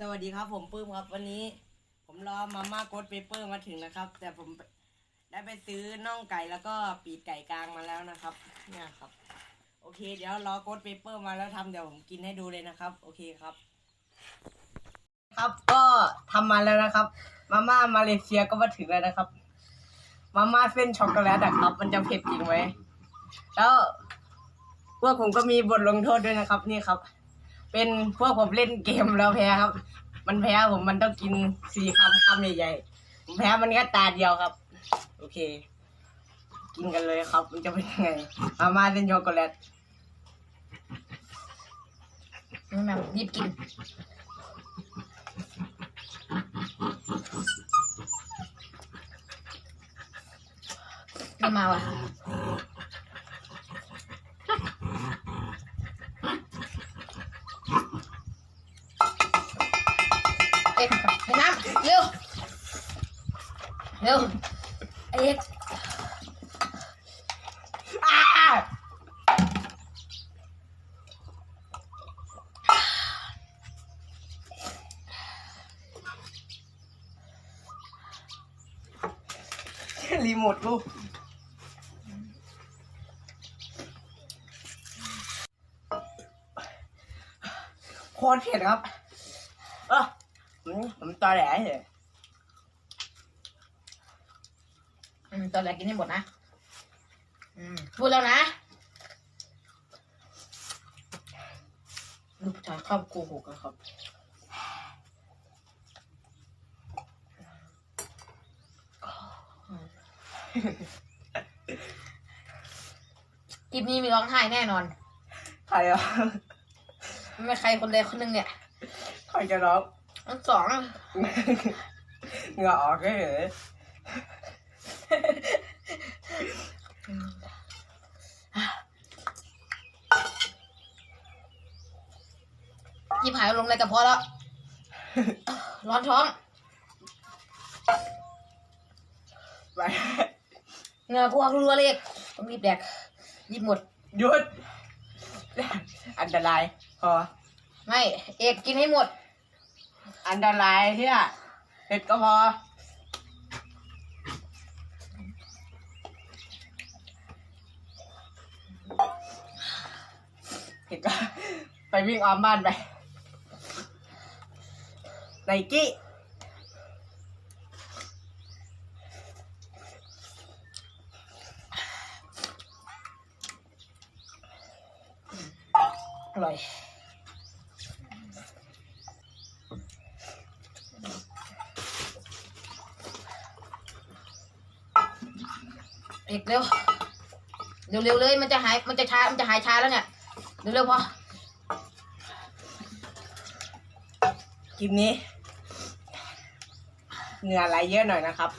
สวัสดีครับผมปื้มครับวันนี้ ผมรอมาม่าโกดเปเปอร์มาถึงนะครับ แต่ผมได้ไปซื้อน่องไก่แล้วก็ปีกไก่กลางมาแล้วนะครับ เนี่ยครับ โอเค เดี๋ยวรอโกดเปเปอร์มาแล้วทำเดี๋ยวผมกินให้ดูเลยนะครับ โอเคครับ ครับก็ทำมาแล้วนะครับ มาม่ามาเลเซียก็มาถึงแล้วนะครับ มาม่าเส้นช็อกโกแลตอะครับ มันจะเผ็ดจริงไหมแล้วพวกผมก็มีบทลงโทษด้วยนะครับ นี่ครับ เป็นพวกผมเล่นเกมแล้วแพ้ครับ มันแพ้ผมมันต้องกินสี่คำคำใหญ่ๆแพ้มันแค่ตาเดียวครับ โอเค กินกันเลยครับ มันจะเป็นยังไงมามาเส้นช็อกโกแลตนี่แม่หยิบกินไม่มาว่ะ เอ็กไปน้ำเร็ว เร็วเอ็กอ้ารีโมทกูโคตรเผ็ดครับ เออผ มผมตอแหลเฉยอืมตอนแรกกินให้หมดนะ อืมพูดแล้วนะลูกชายชอบโกหกอะครับคลิปนี้มีร้องไห้แน่นอน ใครอะไม่ใครคนใดคนหนึ่งเนี่ย ใครจะร้อง ทั้งสองเหงื่อออกเฉยยิบหายลงในกระเพาะแล้ว ร้อนท้องไปเหงื่อกูออกรัวๆเลยต้องรีบแดกยิบหมดหยุด อันตรายพอไม่ เอกกินให้หมด อันตรายเที่ยเผ็ดก็พอ เผ็ดก็ไปวิ่งออมบ้านไปไนกี้ เอกเร็วเร็วเร็วๆเลยมันจะหายมันจะช้ามันจะหายช้าแล้วเนี่ยเร็วเร็วๆพอคลิปนี้เหงื่อไหลเยอะหน่อยนะครับ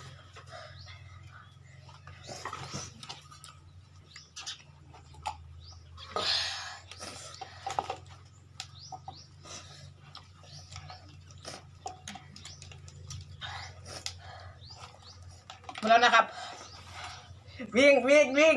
หมดแล้วนะครับ วิ่งวิ่งวิ่ง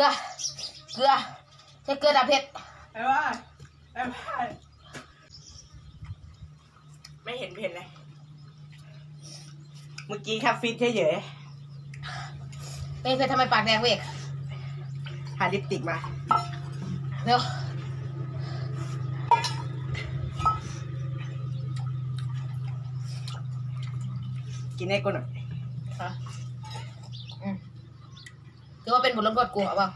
ลือ เกลือใช้เกลือดับเผ็ดไอ้บ้าไอ้บ้าไม่เห็นเผ็ดเลย เมื่อกี้แค่ฟิตเฉยเป็นเผ็ดทำไมปากแดงเวกๆหาลิปสติกมา เร็วกินให้กูหน่อยฮะอืม ถือว่าเป็นบทลงโทษกูเอาเปล่า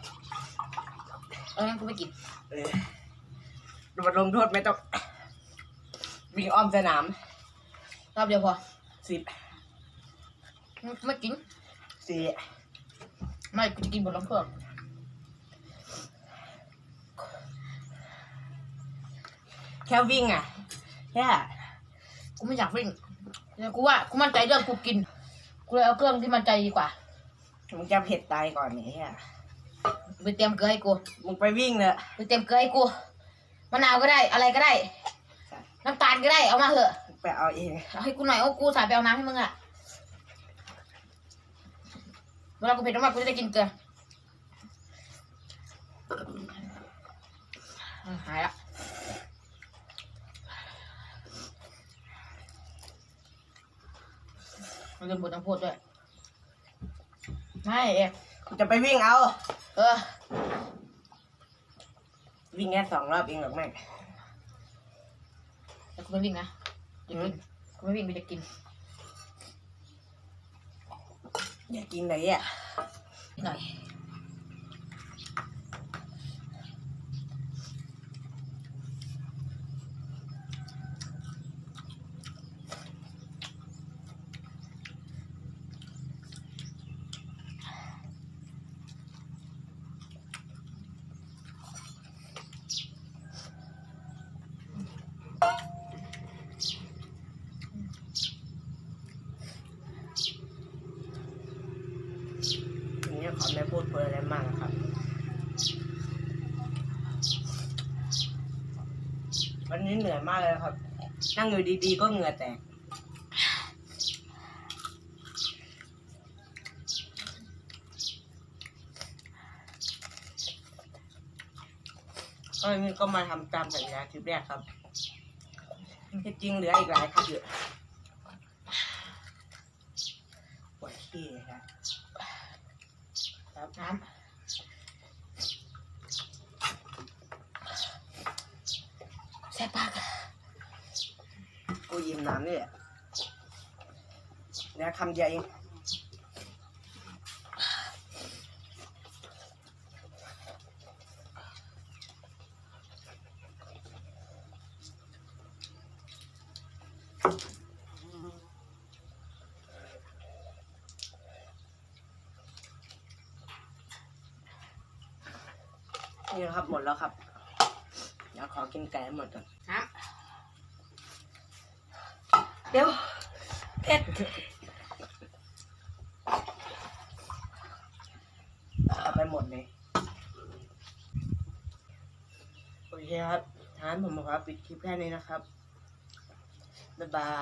เอองั้นกูไม่กินเออบทลงโทษไม่ต้องวิ่งอ้อมสนามรอบเดียวพอสิบไม่กินสี่ไม่กูจะกินบทลงโทษแค่วิ่งอะแค่กูไม่อยากวิ่งเดี๋ยวกูว่ากูมั่นใจเรื่องกูกิน กูเลยเอาเครื่องที่มั่นใจดีกว่า มึงจะเผ็ดตายก่อนนี่แค่ไปเตรียมเกลือให้กูมึงไปวิ่งเลยไปเตรียมเกลือให้กูมะนาวก็ได้ อะไรก็ได้ น้ำตาลก็ได้ เอามาเถอะ ไปเอาเองเอาให้กูหน่อยเอากูสายไปเอาน้ำให้มึงอะเวลากูเผ็ดมากๆกูจะได้กินเกลืออะหายละมันเป็นบทต้องพูดด้วย ไม่เอกกูจะไปวิ่งเอา เออ วิ่งแค่สองรอบเองหรอกแม่งแต่กูไม่วิ่งนะจะกินกูไม่วิ่งกูจะกิน อย่ากินเลยอะนิดหน่อย ทีนี้ขอไม่พูดเพ้ออะไรมากนะครับ วั นี้เหนื่อยมากเลยครับ นั่งอยู่ดีๆก็เหงื่อแตกก็นี่ก็มาทำตามสัญญาคลิปแรกครับที่จริงเหลืออีกหลายคลิปอยู่ปวดขี้เลยครับ ครับ น้ำแซ่บปาก กูยิ้มน้ำนี่แหละ แล้วคำเดียวเองนี่ครับหมดแล้วครับ เดี๋ยวขอกินไก่หมดก่อนเดี๋ยวเผ็ดเอาไป หมดเลยโอเคครับทานผมขอปิดคลิปแค่นี้นะครับบ๊ายบาย